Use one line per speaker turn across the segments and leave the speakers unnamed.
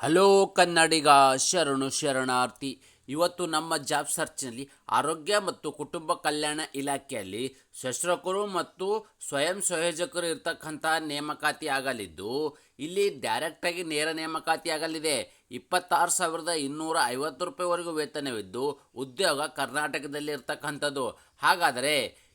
Hello ಕನ್ನಡಿಗ ಶರಣು ಶರಣಾರ್ಥಿ. ಇವತ್ತು ನಮ್ಮ ಜಾಬ್ ಸರ್ಚ್ನಲ್ಲಿ ಆರೋಗ್ಯ ಮತ್ತು ಕುಟುಂಬ ಕಲ್ಯಾಣ ಇಲಾಖೆಯಲ್ಲಿ ಶಸ್ತ್ರಕರು ಮತ್ತು ಸ್ವಯಂ ಸಂಯೋಜಕರು ಇರ್ತಕ್ಕಂಥ ನೇಮಕಾತಿ ಆಗಲಿದ್ದು, ಇಲ್ಲಿ ಡೈರೆಕ್ಟಾಗಿ ನೇರ ನೇಮಕಾತಿ ಆಗಲಿದೆ. ಇಪ್ಪತ್ತಾರು ಸಾವಿರದ ಇನ್ನೂರ ಐವತ್ತು ರೂಪಾಯಿವರೆಗೂ ವೇತನವಿದ್ದು, ಉದ್ಯೋಗ ಕರ್ನಾಟಕದಲ್ಲಿ ಇರ್ತಕ್ಕಂಥದ್ದು. ಹಾಗಾದರೆ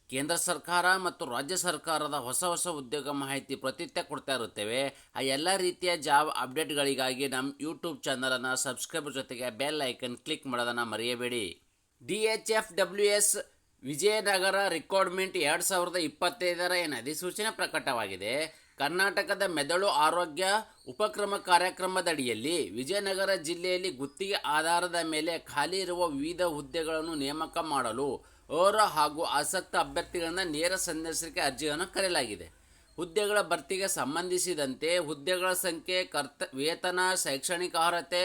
ಕೇಂದ್ರ ಸರ್ಕಾರ ಮತ್ತು ರಾಜ್ಯ ಸರ್ಕಾರದ ಹೊಸ ಹೊಸ ಉದ್ಯೋಗ ಮಾಹಿತಿ ಪ್ರತಿತ್ಯ ಕೊಡ್ತಾ ಇರುತ್ತೇವೆ. ಆ ಎಲ್ಲ ರೀತಿಯ ಜಾಬ್ ಅಪ್ಡೇಟ್ಗಳಿಗಾಗಿ ನಮ್ಮ ಯೂಟ್ಯೂಬ್ ಚಾನಲನ್ನು ಸಬ್ಸ್ಕ್ರೈಬರ್ ಜೊತೆಗೆ ಬೆಲ್ ಐಕನ್ ಕ್ಲಿಕ್ ಮಾಡೋದನ್ನು ಮರೆಯಬೇಡಿ. D H F W S Vijayanagara recruitment ಎರಡು ಸಾವಿರದ ಇಪ್ಪತ್ತೈದರ ಏನು ಅಧಿಸೂಚನೆ ಪ್ರಕಟವಾಗಿದೆ. ಕರ್ನಾಟಕದ ಮೆದುಳು ಆರೋಗ್ಯ ಉಪಕ್ರಮ ಕಾರ್ಯಕ್ರಮದಡಿಯಲ್ಲಿ ವಿಜಯನಗರ ಜಿಲ್ಲೆಯಲ್ಲಿ ಗುತ್ತಿಗೆ ಆಧಾರದ ಮೇಲೆ ಖಾಲಿ ಇರುವ ವಿವಿಧ ಹುದ್ದೆಗಳನ್ನು ನೇಮಕ ಮಾಡಲು ಅರ್ಹ ಹಾಗೂ ಆಸಕ್ತ ಅಭ್ಯರ್ಥಿಗಳನ್ನ ನೇರ ಸಂದರ್ಶನಕ್ಕೆ ಅರ್ಜಿಯನ್ನು ಕರೆಯಲಾಗಿದೆ. ಹುದ್ದೆಗಳ ಭರ್ತಿಗೆ ಸಂಬಂಧಿಸಿದಂತೆ ಹುದ್ದೆಗಳ ಸಂಖ್ಯೆ, ಕರ್ತ, ವೇತನ, ಶೈಕ್ಷಣಿಕ ಅರ್ಹತೆ,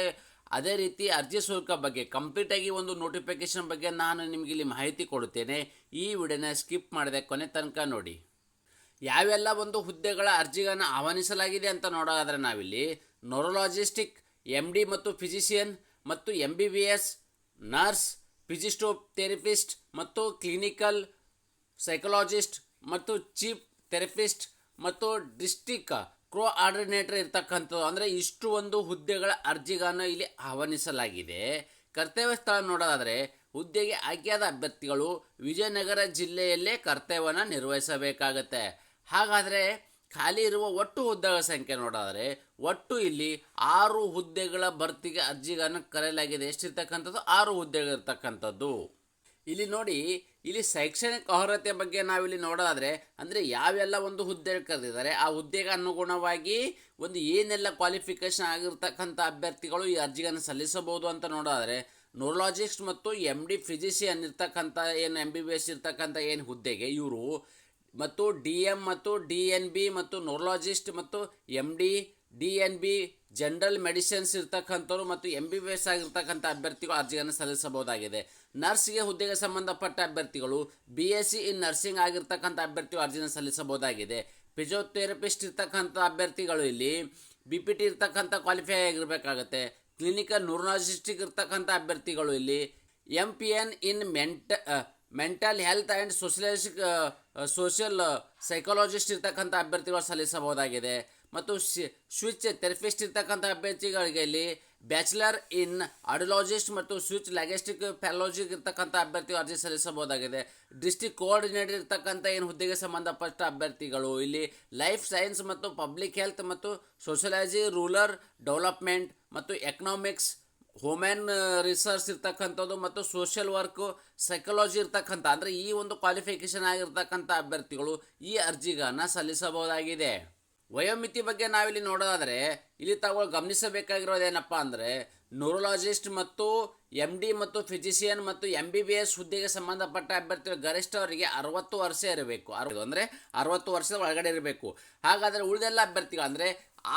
ಅದೇ ರೀತಿ ಅರ್ಜಿ ಶುಲ್ಕ ಬಗ್ಗೆ ಕಂಪ್ಲೀಟ್ ಆಗಿ ಒಂದು ನೋಟಿಫಿಕೇಶನ್ ಬಗ್ಗೆ ನಾನು ನಿಮಗೆ ಇಲ್ಲಿ ಮಾಹಿತಿ ಕೊಡುತ್ತೇನೆ. ಈ ವಿಡಿಯೋನ ಸ್ಕಿಪ್ ಮಾಡಿದೆ ಕೊನೆ ತನಕ ನೋಡಿ. ಯಾವೆಲ್ಲ ಒಂದು ಹುದ್ದೆಗಳ ಅರ್ಜಿಗಳನ್ನು ಆಹ್ವಾನಿಸಲಾಗಿದೆ ಅಂತ ನೋಡೋದಾದರೆ ನಾವಿಲ್ಲಿ ನೊರೊಲಾಜಿಸ್ಟಿಕ್ ಎಂ ಡಿ ಮತ್ತು ಫಿಸಿಷಿಯನ್ ಮತ್ತು M B B S nurse physiotherapist ಮತ್ತು ಕ್ಲಿನಿಕಲ್ ಸೈಕಲಾಜಿಸ್ಟ್ ಮತ್ತು ಚೀಫ್ ಥೆರಪಿಸ್ಟ್ ಮತ್ತು ಡಿಸ್ಟಿಕ್ ಕ್ರೋ ಆರ್ಡಿನೇಟರ್ ಇರ್ತಕ್ಕಂಥದ್ದು. ಅಂದರೆ ಇಷ್ಟು ಒಂದು ಹುದ್ದೆಗಳ ಅರ್ಜಿಗಳನ್ನು ಇಲ್ಲಿ ಆಹ್ವಾನಿಸಲಾಗಿದೆ. ಕರ್ತವ್ಯ ಸ್ಥಳ ನೋಡೋದಾದರೆ ಹುದ್ದೆಗೆ ಆಯ್ಕೆಯಾದ ಅಭ್ಯರ್ಥಿಗಳು ವಿಜಯನಗರ ಜಿಲ್ಲೆಯಲ್ಲೇ ಕರ್ತವ್ಯವನ್ನು ನಿರ್ವಹಿಸಬೇಕಾಗತ್ತೆ. ಹಾಗಾದರೆ ಖಾಲಿ ಇರುವ ಒಟ್ಟು ಹುದ್ದೆಗಳ ಸಂಖ್ಯೆ ನೋಡಿದರೆ ಒಟ್ಟು ಇಲ್ಲಿ ಆರು ಹುದ್ದೆಗಳ ಭರ್ತಿಗೆ ಅರ್ಜಿಗಳನ್ನು ಕರೆಯಲಾಗಿದೆ. ಎಷ್ಟಿರ್ತಕ್ಕಂಥದ್ದು? ಆರು ಹುದ್ದೆಗಳಿರ್ತಕ್ಕಂಥದ್ದು. ಇಲ್ಲಿ ನೋಡಿ, ಇಲ್ಲಿ ಶೈಕ್ಷಣಿಕ ಅರ್ಹತೆ ಬಗ್ಗೆ ನಾವಿಲ್ಲಿ ನೋಡೋದಾದರೆ ಅಂದರೆ ಯಾವೆಲ್ಲ ಒಂದು ಹುದ್ದೆ ಕರೆದಿದ್ದಾರೆ, ಆ ಹುದ್ದೆಗೆ ಅನುಗುಣವಾಗಿ ಒಂದು ಏನೆಲ್ಲ ಕ್ವಾಲಿಫಿಕೇಶನ್ ಆಗಿರ್ತಕ್ಕಂಥ ಅಭ್ಯರ್ಥಿಗಳು ಈ ಅರ್ಜಿಯನ್ನು ಸಲ್ಲಿಸಬಹುದು ಅಂತ ನೋಡೋದಾದರೆ ನ್ಯೂರಲಾಜಿಸ್ಟ್ ಮತ್ತು ಎಂ ಡಿ ಫಿಸಿಷಿಯನ್ ಇರ್ತಕ್ಕಂಥ, ಏನು ಎಂ ಬಿ ಬಿ ಎಸ್ ಇರ್ತಕ್ಕಂಥ ಏನು ಹುದ್ದೆಗೆ ಇವರು ಮತ್ತು ಡಿ ಎಂ ಮತ್ತು ಡಿ ಎನ್ ಬಿ ಮತ್ತು ನ್ಯೂರಲಾಜಿಸ್ಟ್ ಮತ್ತು M D D N B, general medicines ಇರ್ತಕ್ಕಂಥವ್ರು ಮತ್ತು ಎಂ ಬಿ ಬಿ ಎಸ್ ಆಗಿರ್ತಕ್ಕಂಥ ಅಭ್ಯರ್ಥಿಗಳು ಅರ್ಜಿಯನ್ನು ಸಲ್ಲಿಸಬಹುದಾಗಿದೆ. ನರ್ಸ್ಗೆ ಹುದ್ದೆಗೆ ಸಂಬಂಧಪಟ್ಟ ಅಭ್ಯರ್ಥಿಗಳು B S C in nursing ಆಗಿರ್ತಕ್ಕಂಥ ಅಭ್ಯರ್ಥಿಗಳು ಅರ್ಜಿಯನ್ನು ಸಲ್ಲಿಸಬಹುದಾಗಿದೆ. ಫಿಜಿಯೋಥೆರಪಿಸ್ಟ್ ಇರ್ತಕ್ಕಂಥ ಅಭ್ಯರ್ಥಿಗಳು ಇಲ್ಲಿ ಬಿ ಪಿ ಟಿ ಇರ್ತಕ್ಕಂಥ ಕ್ವಾಲಿಫೈ ಆಗಿರಬೇಕಾಗತ್ತೆ. ಕ್ಲಿನಿಕಲ್ ನ್ಯೂರಲಾಜಿಸ್ಟಿಕ್ ಇರ್ತಕ್ಕಂಥ ಅಭ್ಯರ್ಥಿಗಳು ಇಲ್ಲಿ M P N in mental mental health and socialistic social psychologist ಇರ್ತಕ್ಕಂಥ ಅಭ್ಯರ್ಥಿಗಳು ಸಲ್ಲಿಸಬಹುದಾಗಿದೆ. ಮತ್ತು ಸ್ವಿಚ್ ಥೆರಪಿಸ್ಟ್ ಇರ್ತಕ್ಕಂಥ ಅಭ್ಯರ್ಥಿಗಳಿಗೆ ಇಲ್ಲಿ ಬ್ಯಾಚುಲರ್ ಇನ್ ಆಡಿಯಾಲಜಿಸ್ಟ್ ಮತ್ತು ಸ್ವಿಚ್ ಲ್ಯಾಗಿಸ್ಟಿಕ್ ಪ್ಯಾಲಜಿ ಇರ್ತಕ್ಕಂಥ ಅಭ್ಯರ್ಥಿ ಅರ್ಜಿ ಸಲ್ಲಿಸಬಹುದಾಗಿದೆ. ಡಿಸ್ಟಿಕ್ ಕೋಆರ್ಡಿನೇಟರ್ ಇರ್ತಕ್ಕಂಥ ಏನು ಹುದ್ದೆಗೆ ಸಂಬಂಧಪಟ್ಟ ಅಭ್ಯರ್ಥಿಗಳು, ಇಲ್ಲಿ ಲೈಫ್ ಸೈನ್ಸ್ ಮತ್ತು ಪಬ್ಲಿಕ್ ಹೆಲ್ತ್ ಮತ್ತು ಸೋಷಿಯಾಲಜಿ ರೂರಲ್ ಡೆವಲಪ್ಮೆಂಟ್ ಮತ್ತು ಎಕನಾಮಿಕ್ಸ್ ಹ್ಯೂಮನ್ ರಿಸರ್ಚ್ ಇರ್ತಕ್ಕಂಥದ್ದು ಮತ್ತು ಸೋಷಿಯಲ್ ವರ್ಕು ಸೈಕಾಲಜಿ ಇರ್ತಕ್ಕಂಥ, ಅಂದರೆ ಈ ಒಂದು ಕ್ವಾಲಿಫಿಕೇಷನ್ ಆಗಿರ್ತಕ್ಕಂಥ ಅಭ್ಯರ್ಥಿಗಳು ಈ ಅರ್ಜಿಗಳನ್ನು ಸಲ್ಲಿಸಬಹುದಾಗಿದೆ. ವಯೋಮಿತಿ ಬಗ್ಗೆ ನಾವಿಲ್ಲಿ ನೋಡೋದಾದರೆ, ಇಲ್ಲಿ ತಾವು ಗಮನಿಸಬೇಕಾಗಿರೋದೇನಪ್ಪ ಅಂದರೆ ನ್ಯೂರೋಲಾಜಿಸ್ಟ್ ಮತ್ತು ಎಂ ಡಿ ಮತ್ತು ಫಿಸಿಷಿಯನ್ ಮತ್ತು ಎಂ ಬಿ ಬಿ ಎಸ್ ಹುದ್ದೆಗೆ ಸಂಬಂಧಪಟ್ಟ ಅಭ್ಯರ್ಥಿಗಳು ಗರಿಷ್ಠ ಅವರಿಗೆ ಅರವತ್ತು ವರ್ಷ ಇರಬೇಕು. ಅರವತ್ತು ಅಂದರೆ ಅರವತ್ತು ವರ್ಷದ ಒಳಗಡೆ ಇರಬೇಕು. ಹಾಗಾದರೆ ಉಳಿದೆಲ್ಲ ಅಭ್ಯರ್ಥಿಗಳು ಅಂದರೆ,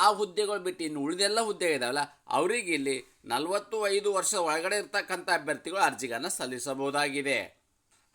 ಆ ಹುದ್ದೆಗಳು ಬಿಟ್ಟು ಇನ್ನು ಉಳಿದೆಲ್ಲ ಹುದ್ದೆ ಇದಾವಲ್ಲ, ಅವರಿಗೆ ಇಲ್ಲಿ ನಲವತ್ತು ಐದು ವರ್ಷದ ಒಳಗಡೆ ಇರ್ತಕ್ಕಂಥ ಅಭ್ಯರ್ಥಿಗಳು ಅರ್ಜಿಗಳನ್ನು ಸಲ್ಲಿಸಬಹುದಾಗಿದೆ.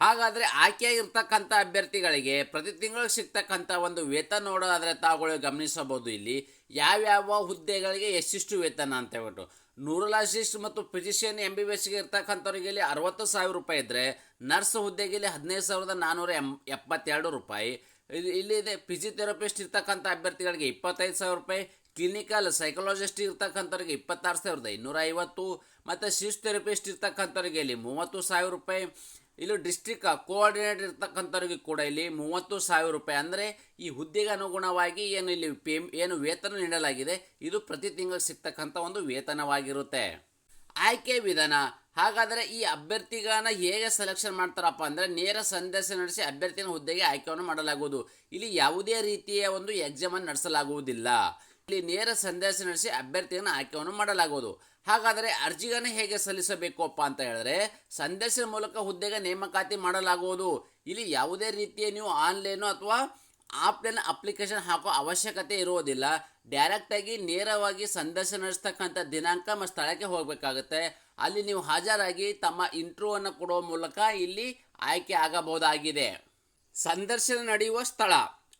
ಹಾಗಾದರೆ ಆಯ್ಕೆಯಾಗಿರ್ತಕ್ಕಂಥ ಅಭ್ಯರ್ಥಿಗಳಿಗೆ ಪ್ರತಿ ತಿಂಗಳು ಸಿಗ್ತಕ್ಕಂಥ ಒಂದು ವೇತನ ನೋಡೋದಾದರೆ ತಾವುಗಳು ಗಮನಿಸಬಹುದು ಇಲ್ಲಿ. ಯಾವ್ಯಾವ ಹುದ್ದೆಗಳಿಗೆ ಎಷ್ಟಿಷ್ಟು ವೇತನ ಅಂತ ಹೇಳ್ಬಿಟ್ಟು. ನೂರಲಾಜಿಸ್ಟ್ ಮತ್ತು ಫಿಸಿಷಿಯನ್ ಎಂ ಬಿ ಬಿ ಎಸ್ಗೆ ಇರ್ತಕ್ಕಂಥವ್ರಿಗೆ ಇಲ್ಲಿ ಅರವತ್ತು ಸಾವಿರ ರೂಪಾಯಿ ಇದ್ದರೆ ನರ್ಸ್ ಹುದ್ದೆಗೆ ಇಲ್ಲಿ ಹದಿನೈದು ಸಾವಿರದ ನಾನ್ನೂರ ಎಂ, ಎಪ್ಪತ್ತೆರಡು ರೂಪಾಯಿ. ಇದು ಇಲ್ಲಿದೆ ಫಿಸಿಥೆರಪಿಸ್ಟ್ ಇರ್ತಕ್ಕಂಥ ಅಭ್ಯರ್ಥಿಗಳಿಗೆ ಇಪ್ಪತ್ತೈದು ಸಾವಿರ ರೂಪಾಯಿ, ಕ್ಲಿನಿಕಲ್ ಸೈಕಾಲಜಿಸ್ಟ್ ಇರ್ತಕ್ಕಂಥವ್ರಿಗೆ ಇಪ್ಪತ್ತಾರು ಸಾವಿರದ ಇನ್ನೂರ ಐವತ್ತು, ಮತ್ತು ಸಿಸ್ಟ್ ಥೆರಪಿಸ್ಟ್ ಇರ್ತಕ್ಕಂಥವ್ರಿಗೆ ಇಲ್ಲಿ ಮೂವತ್ತು ಸಾವಿರ ರೂಪಾಯಿ. ಇಲ್ಲಿ ಡಿಸ್ಟ್ರಿಕ್ ಕೋಆರ್ಡಿನೇಟರ್ ಇರ್ತಕ್ಕಂಥವ್ರಿಗೆ ಕೂಡ ಇಲ್ಲಿ ಮೂವತ್ತು ಸಾವಿರ ರೂಪಾಯಿ. ಅಂದರೆ ಈ ಹುದ್ದೆಗೆ ಅನುಗುಣವಾಗಿ ಏನು ಇಲ್ಲಿ ಪೇ ಏನು ವೇತನ ನೀಡಲಾಗಿದೆ, ಇದು ಪ್ರತಿ ತಿಂಗಳು ಸಿಗ್ತಕ್ಕಂಥ ಒಂದು ವೇತನವಾಗಿರುತ್ತೆ. ಆಯ್ಕೆ ವಿಧಾನ. ಹಾಗಾದರೆ ಈ ಅಭ್ಯರ್ಥಿಗಳನ್ನ ಹೇಗೆ ಸೆಲೆಕ್ಷನ್ ಮಾಡ್ತಾರಪ್ಪ ಅಂದರೆ ನೇರ ಸಂದೇಶ ನಡೆಸಿ ಅಭ್ಯರ್ಥಿನ ಹುದ್ದೆಗೆ ಆಯ್ಕೆಯನ್ನು ಮಾಡಲಾಗುವುದು. ಇಲ್ಲಿ ಯಾವುದೇ ರೀತಿಯ ಒಂದು ಎಕ್ಸಾಮನ್ನು ನಡೆಸಲಾಗುವುದಿಲ್ಲ. ಇಲ್ಲಿ ನೇರ ಸಂದೇಶ ನಡೆಸಿ ಅಭ್ಯರ್ಥಿಯನ್ನು ಆಯ್ಕೆಯನ್ನು ಮಾಡಲಾಗುವುದು. ಹಾಗಾದರೆ ಅರ್ಜಿಗಳನ್ನು ಹೇಗೆ ಸಲ್ಲಿಸಬೇಕಪ್ಪ ಅಂತ ಹೇಳಿದ್ರೆ ಸಂದೇಶದ ಮೂಲಕ ಹುದ್ದೆಗೆ ನೇಮಕಾತಿ ಮಾಡಲಾಗುವುದು. ಇಲ್ಲಿ ಯಾವುದೇ ರೀತಿಯ ನೀವು ಆನ್ಲೈನು ಅಥವಾ ಆಫ್ಲೈನ್ ಅಪ್ಲಿಕೇಶನ್ ಹಾಕೋ ಅವಶ್ಯಕತೆ ಇರುವುದಿಲ್ಲ. ಡೈರೆಕ್ಟಾಗಿ ನೇರವಾಗಿ ಸಂದೇಶ ನಡೆಸ್ತಕ್ಕಂಥ ದಿನಾಂಕ ಮತ್ತು ಸ್ಥಳಕ್ಕೆ ಹೋಗಬೇಕಾಗುತ್ತೆ. ಅಲ್ಲಿ ನೀವು ಹಾಜರಾಗಿ ತಮ್ಮ ಇಂಟ್ರೂವನ್ನು ಕೊಡುವ ಮೂಲಕ ಇಲ್ಲಿ ಆಯ್ಕೆ ಆಗಬಹುದಾಗಿದೆ. ಸಂದರ್ಶನ ನಡೆಯುವ ಸ್ಥಳ.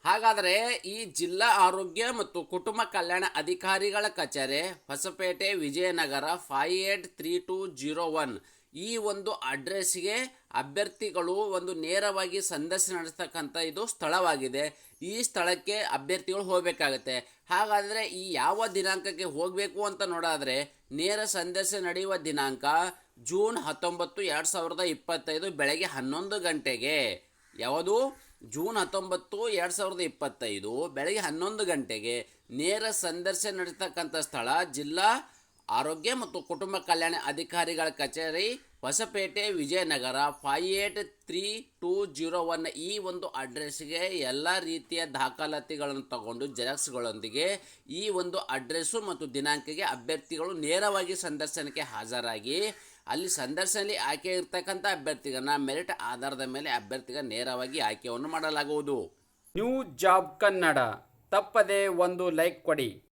ಹಾಗಾದರೆ ಈ ಜಿಲ್ಲಾ ಆರೋಗ್ಯ ಮತ್ತು ಕುಟುಂಬ ಕಲ್ಯಾಣ ಅಧಿಕಾರಿಗಳ ಕಚೇರಿ Hospet Vijayanagara five eight three two zero one ಈ ಒಂದು ಅಡ್ರೆಸ್ಗೆ ಅಭ್ಯರ್ಥಿಗಳು ಒಂದು ನೇರವಾಗಿ ಸಂದರ್ಶನ ನಡೆಸ್ತಕ್ಕಂಥ ಇದು ಸ್ಥಳವಾಗಿದೆ. ಈ ಸ್ಥಳಕ್ಕೆ ಅಭ್ಯರ್ಥಿಗಳು ಹೋಗಬೇಕಾಗತ್ತೆ. ಹಾಗಾದರೆ ಈ ಯಾವ ದಿನಾಂಕಕ್ಕೆ ಹೋಗಬೇಕು ಅಂತ ನೋಡಾದರೆ ನೇರ ಸಂದರ್ಶನ ನಡೆಯುವ ದಿನಾಂಕ ಜೂನ್ ಹತ್ತೊಂಬತ್ತು ಎರಡು ಸಾವಿರದ ಇಪ್ಪತ್ತೈದು ಬೆಳಗ್ಗೆ ಹನ್ನೊಂದು ಗಂಟೆಗೆ. ಯಾವುದು? ಜೂನ್ ಹತ್ತೊಂಬತ್ತು, ಎರಡು ಸಾವಿರದ ಇಪ್ಪತ್ತೈದು ಬೆಳಗ್ಗೆ ಹನ್ನೊಂದು ಗಂಟೆಗೆ ನೇರ ಸಂದರ್ಶನ ನಡೆಸ್ತಕ್ಕಂಥ ಸ್ಥಳ ಜಿಲ್ಲಾ ಆರೋಗ್ಯ ಮತ್ತು ಕುಟುಂಬ ಕಲ್ಯಾಣ ಅಧಿಕಾರಿಗಳ ಕಚೇರಿ Hospet, Vijayanagara. Five eight three two zero one ಈ ಒಂದು ಅಡ್ರೆಸ್ಗೆ ಎಲ್ಲ ರೀತಿಯ ದಾಖಲಾತಿಗಳನ್ನು ತಗೊಂಡು ಜೆರಾಕ್ಸ್ಗಳೊಂದಿಗೆ ಈ ಒಂದು ಅಡ್ರೆಸ್ಸು ಮತ್ತು ದಿನಾಂಕಕ್ಕೆ ಅಭ್ಯರ್ಥಿಗಳು ನೇರವಾಗಿ ಸಂದರ್ಶನಕ್ಕೆ ಹಾಜರಾಗಿ ಅಲ್ಲಿ ಸಂದರ್ಶನಲ್ಲಿ ಆಯ್ಕೆ ಇರ್ತಕ್ಕಂಥ ಅಭ್ಯರ್ಥಿಗಳನ್ನ ಮೆರಿಟ್ ಆಧಾರದ ಮೇಲೆ ಅಭ್ಯರ್ಥಿಗಳ ನೇರವಾಗಿ ಆಯ್ಕೆಯನ್ನು ಮಾಡಲಾಗುವುದು. ನ್ಯೂ ಜಾಬ್ ಕನ್ನಡ ತಪ್ಪದೆ ಒಂದು ಲೈಕ್ ಕೊಡಿ.